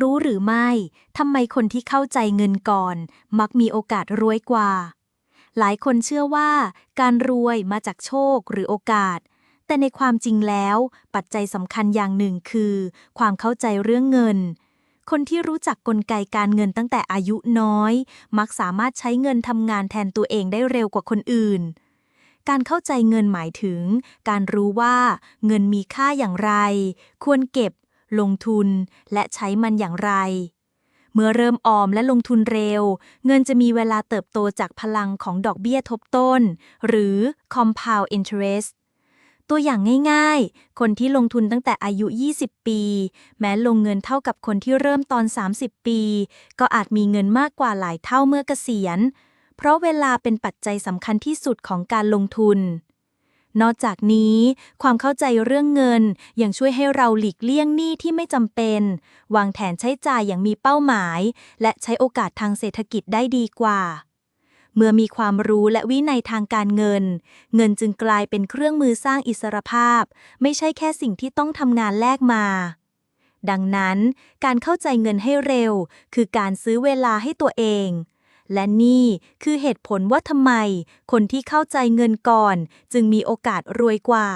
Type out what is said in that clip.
รู้หรือไม่ทำไมคนที่เข้าใจเงินก่อน มักมีโอกาสรวยกว่า หลายคนเชื่อว่า การรวยมาจากโชคหรือโอกาส แต่ในความจริงแล้ว ปัจจัยสำคัญอย่างหนึ่งคือ ความเข้าใจเรื่องเงิน คนที่รู้จักกลไกการเงินตั้งแต่อายุน้อย มักสามารถใช้เงินทำงานแทนตัวเองได้เร็วกว่าคนอื่นการเข้าใจเงินหมายถึง การรู้ว่าเงินมีค่าอย่างไร ควรเก็บ ลงทุน และใช้มันอย่างไร เมื่อเริ่มออมและลงทุนเร็ว เงินจะมีเวลาเติบโตจากพลังของดอกเบี้ยทบต้น หรือ compound interest ตัวอย่างง่ายๆ คนที่ลงทุนตั้งแต่อายุ 20 ปี แม้ลงเงินเท่ากับคนที่เริ่มตอน 30 ปี ก็อาจมีเงินมากกว่าหลายเท่าเมื่อเกษียณ เพราะเวลาเป็นปัจจัยสำคัญที่สุดของการลงทุน นอกจากนี้ ความเข้าใจเรื่องเงินยังช่วยให้เราหลีกเลี่ยงหนี้ที่ไม่จำเป็น วางแผนใช้จ่ายอย่างมีเป้าหมาย และใช้โอกาสทางเศรษฐกิจได้ดีกว่า เมื่อมีความรู้และวินัยทางการเงิน เงินจึงกลายเป็นเครื่องมือสร้างอิสรภาพ ไม่ใช่แค่สิ่งที่ต้องทำงานแลกมา ดังนั้น การเข้าใจเงินให้เร็ว คือการซื้อเวลาให้ตัวเอง และนี่คือเหตุผลว่าทำไม คนที่เข้าใจเงินก่อน จึงมีโอกาสรวยกว่า